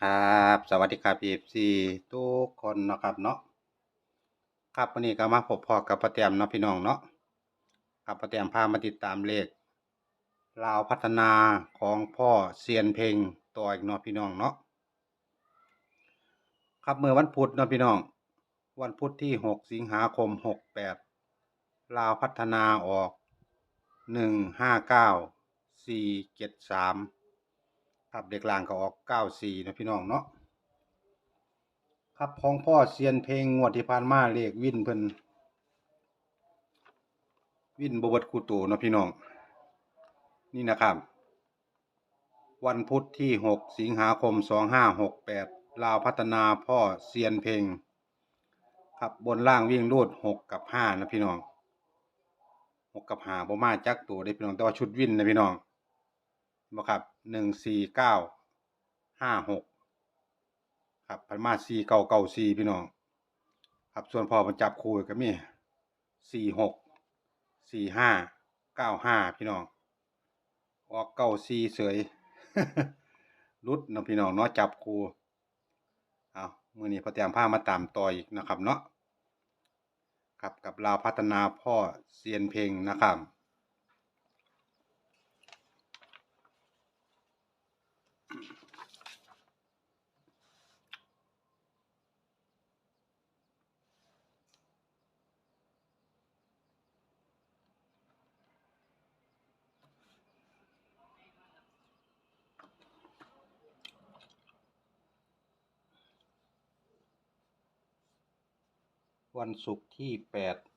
ครับ สวัสดีครับ FC ทุกคนเนาะครับเนาะครับวันนี้ก็มาพบพอกับป้าแต้มเนาะพี่น้องเนาะครับป้าแต้มพามาติดตามเลขลาวพัฒนาของพ่อเซียนเพลงต่ออีกเนาะพี่น้องเนาะครับเมื่อวันพุธเนาะพี่น้อง วันพุธที่6สิงหาคม68ลาวพัฒนาออก159 473 ครับเด็กลางก็ออก94นะพี่น้องเนาะครับของพ่อเซียนเพลงงวดที่ผ่านมาเลขวินเพิ่นวินบวดคูโตเนะพี่น้อง นี่นะครับ วันพุธที่ 6 สิงหาคม 2568 ลาวพัฒนาพ่อเซียนเพลงครับบนล่างวิ่งรูด 6 กับ 5 นะพี่น้อง 6 กับ5บ่มาจักตัวได้พี่น้อง แต่ว่าชุดวินนะพี่น้อง บ่ครับ1 4 9 5 6ครับพันมาสี่เก้าเก้าสี่พี่น้อง ครับส่วนพอมันจับคู่ก็มีสี่หกสี่ห้าเก้าห้าพี่น้อง ออกเก้าสี่เสยรุดนะพี่น้องเนาะจับคู่เอามือนี้พอเตรียมผ้ามาตามต่ออีกนะครับเนาะครับกับลาวพัฒนาพ่อเซียนเพลงนะครับ วันศุกร์ที่ 8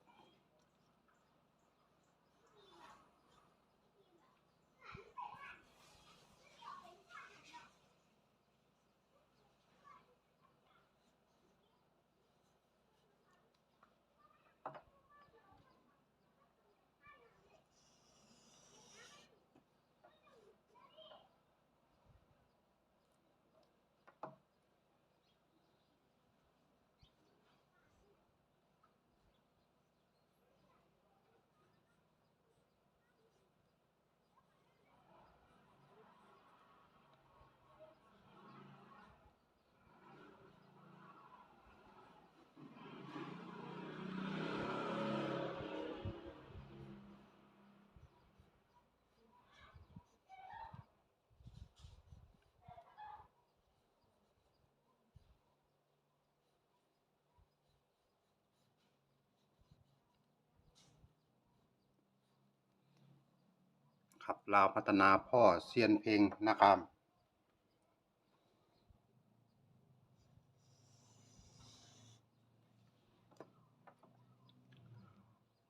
ขับลาวพัฒนาพ่อเซียนเพลงนะครับ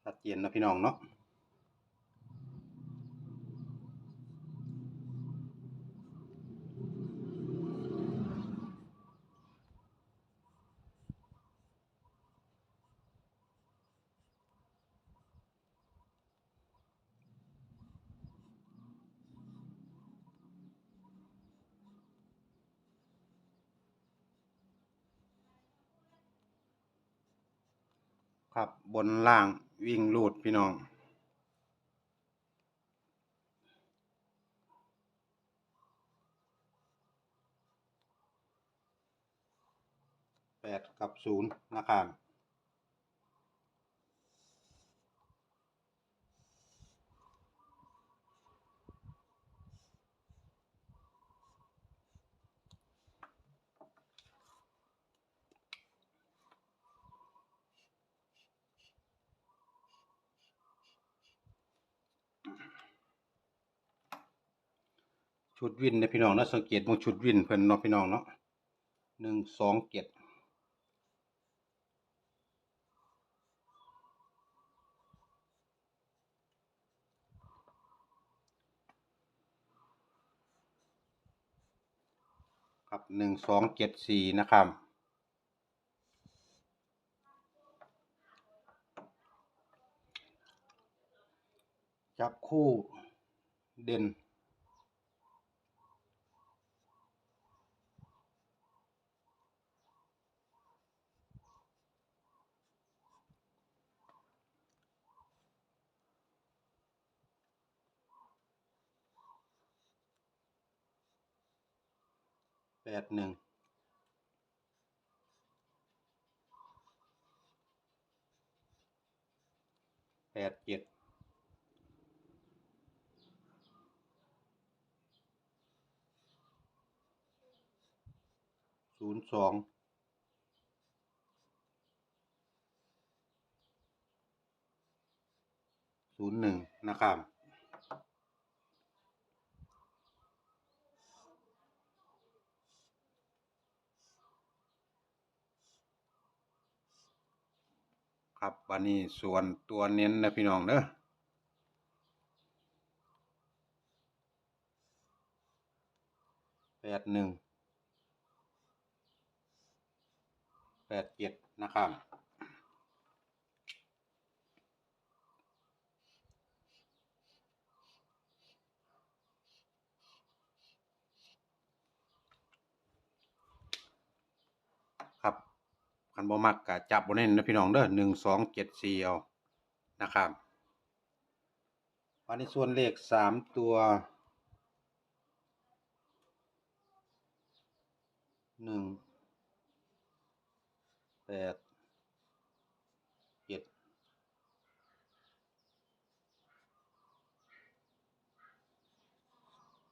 ชัดเจนนะพี่น้องเนาะ ครับบนล่างวิ่งลูดพี่น้อง แปดกับศูนย์นะครับ ชุดวินนะพี่น้องนาะสังเกตมองชุดวินเพิ่อนเนาะพี่น้องเนาะหนึ่งสองเจ็ดครับหนึ่งสองเจ็ดสี่นะครับจับคู่เด่น แปดหนึ่งแปดเจ็ดศูนย์สองศูนย์หนึ่งนะครับ ครับวันนี้ส่วนตัวเน้นนะพี่น้องเนอะแปดหนึ่งแปดเจ็ดนะครับ คันบ่มักกะจับบนเน้นนะพี่น้องเด้อหนึ่งสองเจ็ดสี่เอานะครับวันนี้ส่วนเลขสามตัวหนึ่งแปดเจ็ด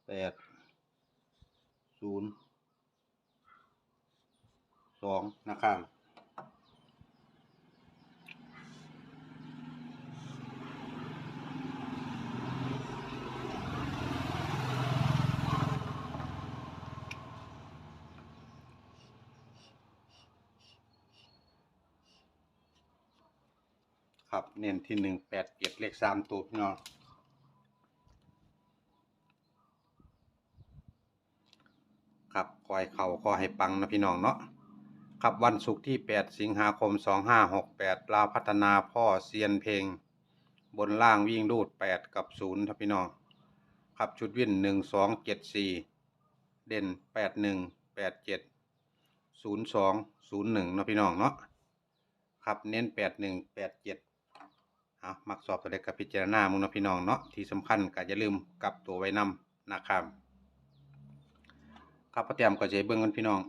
แปดศูนย์สองนะครับ ครับ เน้นที่หนึ่งแปดเจ็ดเลขสามตัวพี่น้องครับคอยเข่าคอให้ปังนะพี่น้องเนาะครับวันศุกร์ที่ 8 สิงหาคม 2568ลาพัฒนาพ่อเซียนเพลง บนล่างวิ่งรูด 8 กับ 0ครับพี่น้องครับชุดวิ่น1 2 7 4 เด่น 8 1 8 7 0 2 0 1นะพี่น้องเนาะครับเน้น 8 1 8 7เอามักสอบตัวเล็กกับพิจารณามึงนะพี่น้องเนาะที่สำคัญก็อย่าลืมกลับตัวไว้นำนะครับครับพ่อแต้มก็จะให้เบิ่งกันพี่น้อง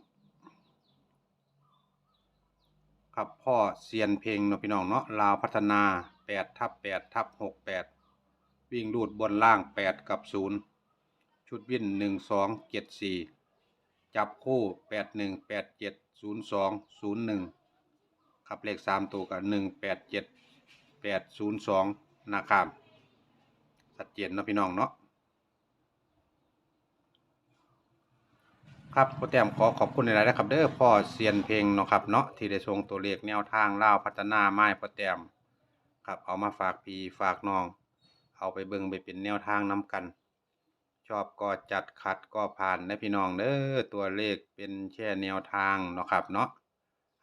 ครับพ่อเซียนเพลงเนาะพี่น้องเนาะลาวพัฒนา8ทับ8ทับ68วิ่งรูดบนล่าง8กับ0ชุดวิ่น1 2 7 4จับคู่8 1 8 7 0 2 0 1ครับเลข3ตัวกับ1 8 7 8 0 2นย์สองนะครับชัดเจนเนาะพี่น้องเนาะครับพ่อแตมขอขอบคุณในหลายๆนะครับเด้อพ่อเซียนเพลงเนาะครับเนาะที่ได้ส่งตัวเลขแนวทางเล่าพัฒนาไม้พ่อแตมครับเอามาฝากพี่ฝากน้อง เอาไปเบิ่งไปเป็นแนวทางนํกัน ชอบก็จัดขัดก็ผ่านนะพี่น้องเด้อตัวเลขเป็นแค่แนวทางเนาะครับเนาะ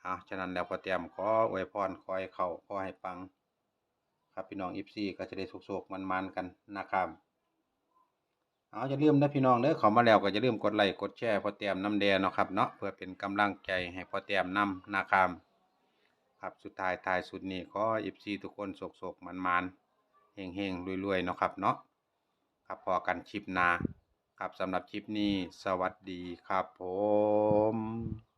เอาฉะนั้นแล้วพ่อแต้มขออวยพรขอให้เข้าขอให้ปัง ครับพี่น้องอีฟซีก็จะได้สุกๆมันๆกันนะครับเอาอย่าลืมนะพี่น้องเด้อเขามาแล้วก็อย่าลืมกดไลค์กดแชร์พอแต้มน้ำแดงเนาะครับเนาะเพื่อเป็นกำลังใจให้พอแต้มนำนะครับครับสุดท้ายท้ายสุดนี้ขออีฟซีทุกคนโศกๆมันๆเฮงๆรวยๆเนาะครับเนาะครับพอกันคลิปนาครับสำหรับคลิปนี้สวัสดีครับผม